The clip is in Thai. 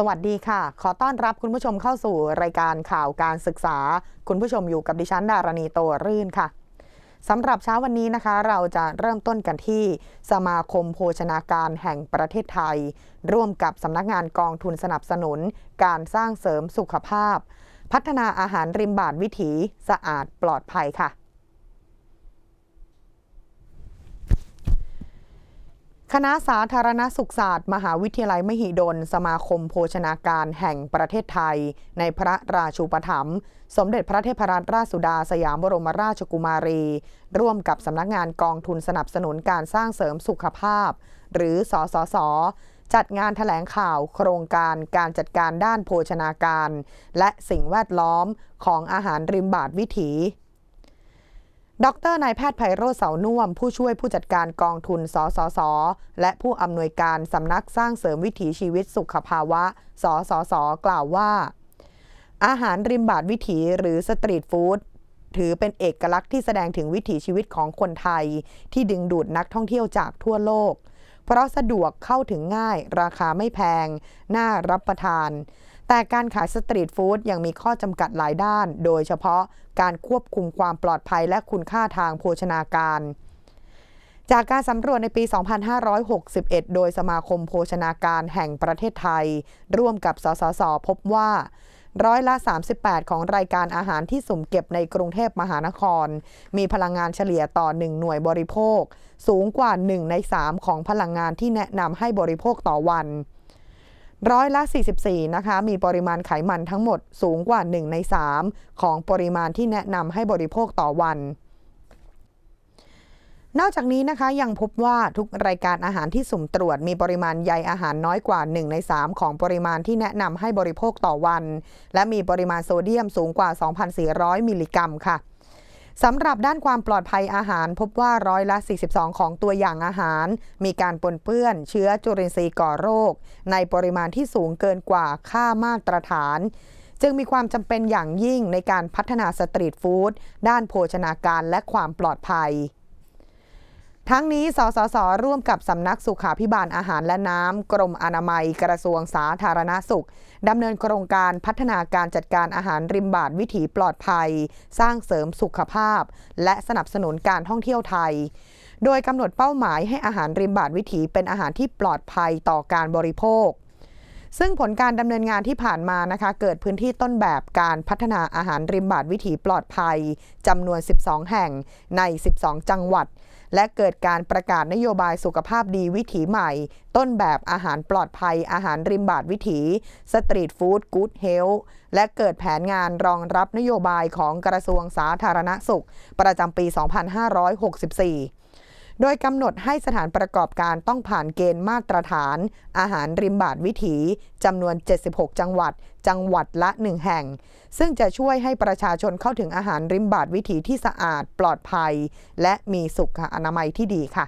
สวัสดีค่ะ ขอต้อนรับคุณผู้ชมเข้าสู่รายการข่าวการศึกษา คุณผู้ชมอยู่กับดิฉันดารณีโตรื่นค่ะสำหรับเช้าวันนี้นะคะ เราจะเริ่มต้นกันที่ สมาคมโภชนาการแห่งประเทศไทย ร่วมกับสำนักงานกองทุนสนับสนุน การสร้างเสริมสุขภาพ พัฒนาอาหารริมบาทวิถีสะอาดปลอดภัยค่ะ คณะสาธารณสุขศาสตร์ มหาวิทยาลัยมหิดล สมาคมโภชนาการแห่งประเทศไทย ในพระราชูปถัมภ์สมเด็จพระเทพรัตนราชสุดาสยามบรมราชกุมารี ร่วมกับสำนักงานกองทุนสนับสนุนการสร้างเสริมสุขภาพ หรือสสสจัดงานถแถลงข่าวโครงการการจัดการด้านโภชนาการ และสิ่งแวดล้อมของอาหารริมบาทวิถี ดรนายแพทย์ไพโรจน์เสาน่วมผู้ช่วยผู้จัดการกองทุนสสส และผู้อำนวยการสำนักสร้างเสริมวิถีชีวิตสุขภาวะ สสส กล่าวว่า อาหารริมบาทวิถีหรือสตรีทฟู้ดถือเป็นเอกลักษณ์ที่แสดงถึงวิถีชีวิตของคนไทย ที่ดึงดูดนักท่องเที่ยวจากทั่วโลก เพราะสะดวกเข้าถึงง่าย ราคาไม่แพง น่ารับประทาน แต่การขายสตรีทฟู้ดยังมีข้อจำกัดหลายด้าน โดยเฉพาะการควบคุมความปลอดภัยและคุณค่าทางโภชนาการ จากการสำรวจในปี 2561 โดยสมาคมโภชนาการแห่งประเทศไทย ร่วมกับสสส พบว่าร้อยละ 38 ของรายการอาหารที่สุ่มเก็บในกรุงเทพมหานคร มีพลังงานเฉลี่ยต่อ 1 หน่วยบริโภค สูงกว่า 1 ใน 3 ของพลังงานที่แนะนำให้บริโภคต่อวัน ร้อยละ 44 นะคะ มีปริมาณไขมันทั้งหมดสูงกว่า 1 ใน 3 ของปริมาณที่แนะนำให้บริโภคต่อวัน นอกจากนี้นะคะยังพบว่าทุกรายการอาหารที่สุ่มตรวจมีปริมาณใยอาหารน้อยกว่า 1 ใน 3 ของปริมาณที่แนะนำให้บริโภคต่อวัน และมีปริมาณโซเดียมสูงกว่า 2,400 มิลลิกรัมค่ะ สำหรับด้านความปลอดภัยอาหารพบว่าร้อยละ 42 ของตัวอย่างอาหาร มีการปนเปื้อนเชื้อจุลินทรีย์ก่อโรค ในปริมาณที่สูงเกินกว่าค่ามาตรฐาน จึงมีความจำเป็นอย่างยิ่งในการพัฒนาสตรีทฟู้ดด้านโภชนาการและความปลอดภัย ทั้งนี้ สสส ร่วมกับสำนักสุขาพิบาลอาหารและน้ำ กรมอนามัย กระทรวงสาธารณสุขดำเนินโครงการพัฒนาการจัดการอาหารริมบาทวิถีปลอดภัย สร้างเสริมสุขภาพ และสนับสนุนการท่องเที่ยวไทย โดยกำหนดเป้าหมายให้อาหารริมบาทวิถีเป็นอาหารที่ปลอดภัยต่อการบริโภค ซึ่งผลการดำเนินงานที่ผ่านมานะคะ เกิดพื้นที่ต้นแบบการพัฒนาอาหารริมบาทวิถีปลอดภัยจำนวน 12 แห่งใน 12 จังหวัด และเกิดการประกาศนโยบายสุขภาพดีวิถีใหม่ ต้นแบบอาหารปลอดภัย อาหารริมบาทวิถีสตรีทฟู้ดกู๊ดเฮลท์และเกิดแผนงานรองรับนโยบายของกระทรวงสาธารณสุข ประจำปี 2564 โดยกำหนดให้สถานประกอบการต้องผ่านเกณฑ์มาตรฐาน อาหารริมบาทวิถีจำนวน 76 จังหวัด จังหวัดละ 1 แห่ง ซึ่งจะช่วยให้ประชาชนเข้าถึงอาหารริมบาทวิถีที่สะอาดปลอดภัย และมีสุขอนามัยที่ดีค่ะ